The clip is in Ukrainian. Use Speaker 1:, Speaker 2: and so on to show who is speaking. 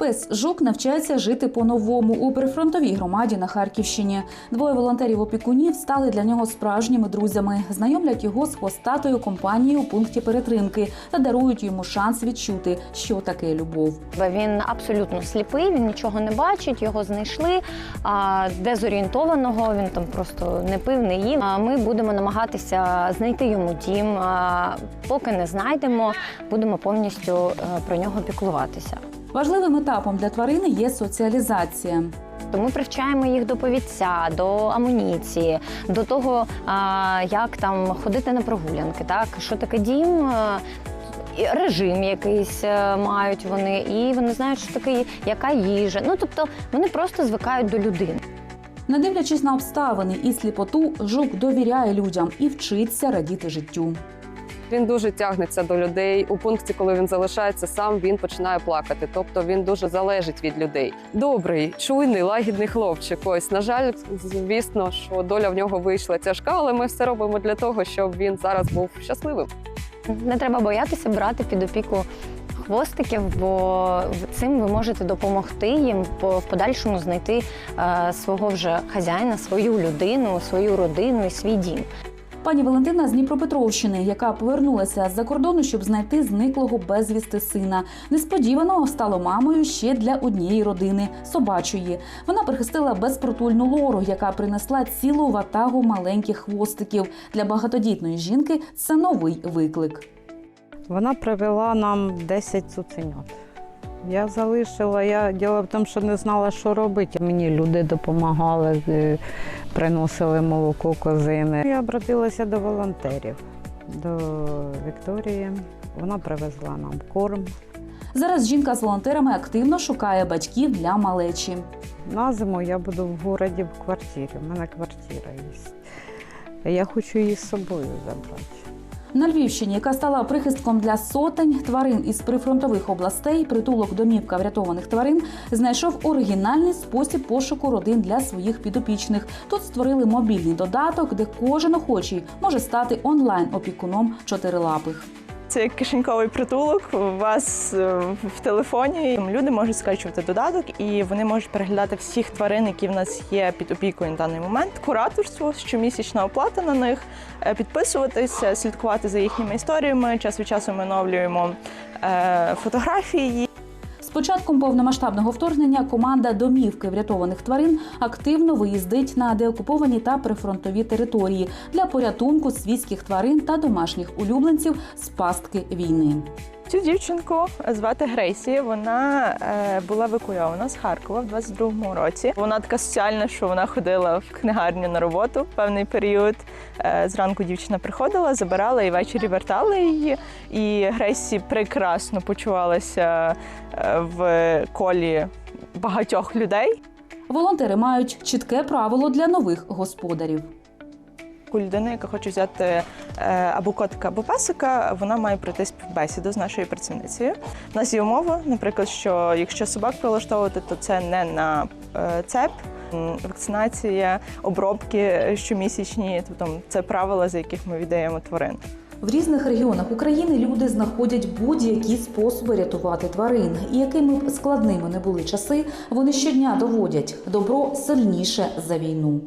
Speaker 1: Пес Жук навчається жити по-новому у прифронтовій громаді на Харківщині. Двоє волонтерів-опікунів стали для нього справжніми друзями, знайомлять його з хвостатою компанією у пункті перетримки та дарують йому шанс відчути, що таке любов.
Speaker 2: Він абсолютно сліпий, він нічого не бачить, його знайшли. А дезорієнтованого він там просто не пив, не їв. А ми будемо намагатися знайти йому дім. Поки не знайдемо, будемо повністю е, про нього піклуватися.
Speaker 1: Важливим етапом для тварини є соціалізація.
Speaker 2: То ми привчаємо їх до повідця, до амуніції, до того, як там ходити на прогулянки, так що таке дім. Режим якийсь е, мають вони, і вони знають, що таке яка їжа. Ну тобто вони просто звикають до людини.
Speaker 1: Не дивлячись на обставини і сліпоту, жук довіряє людям і вчиться радіти життю.
Speaker 3: Він дуже тягнеться до людей. У пункті, коли він залишається сам, він починає плакати. Тобто він дуже залежить від людей. Добрий, чуйний, лагідний хлопчик. Ось на жаль, звісно, що доля в нього вийшла тяжка, але ми все робимо для того, щоб він зараз був щасливим.
Speaker 2: Не треба боятися брати під опіку хвостиків, бо цим ви можете допомогти їм в подальшому знайти е, свого вже хазяїна, свою людину, свою родину і свій дім.
Speaker 1: Пані Валентина з Дніпропетровщини, яка повернулася з-за кордону, щоб знайти зниклого безвісти сина. Несподівано стала мамою ще для однієї родини собачої. Вона прихистила безпритульну лору, яка принесла цілу ватагу маленьких хвостиків. Для багатодітної жінки це новий виклик.
Speaker 4: Вона привела нам 10 цуценят. Я залишила, я діло в тому, що не знала, що робити. Мені люди допомагали, е, приносили молоко козини. Я обратилася до волонтерів, до Вікторії. Вона привезла нам корм.
Speaker 1: Зараз жінка з волонтерами активно шукає батьків для малечі.
Speaker 4: На зиму я буду в городі в квартирі. У мене квартира є. Я хочу її з собою забрати.
Speaker 1: На Львівщині, яка стала прихистком для сотень тварин із прифронтових областей, притулок домівка врятованих тварин знайшов оригінальний спосіб пошуку родин для своїх підопічних. Тут створили мобільний додаток, де кожен охочий може стати онлайн опікуном чотирилапих.
Speaker 5: Це як кишеньковий притулок у вас е, в телефоні. Люди можуть скачувати додаток і вони можуть переглядати всіх тварин, які в нас є під опікою на даний момент. Кураторство, щомісячна оплата на них, е, підписуватися, слідкувати за їхніми історіями. Час від часу ми оновлюємо е, фотографії.
Speaker 1: Початком повномасштабного вторгнення команда домівки врятованих тварин активно виїздить на деокуповані та прифронтові території для порятунку свійських тварин та домашніх улюбленців з пастки війни.
Speaker 5: Цю дівчинку звати Грейсі. Вона е, була евакуйована з Харкова в 22-му році. Вона така соціальна, що вона ходила в книгарню на роботу в певний період. Е, зранку дівчина приходила, забирала і ввечері вертала її. І Грейсі прекрасно почувалася е, в колі багатьох людей.
Speaker 1: Волонтери мають чітке правило для нових господарів.
Speaker 5: У людини, яка хоче взяти е, або котика, або песика, вона має пройти співбесіду з нашою працівницею. У нас є умова, наприклад, що якщо собак прилаштовувати, то це не на е, цеп. Вакцинація, обробки щомісячні, тобто це правила, за яких ми віддаємо тварин.
Speaker 1: В різних регіонах України люди знаходять будь-які способи рятувати тварин. І якими б складними не були часи, вони щодня доводять добро сильніше за війну.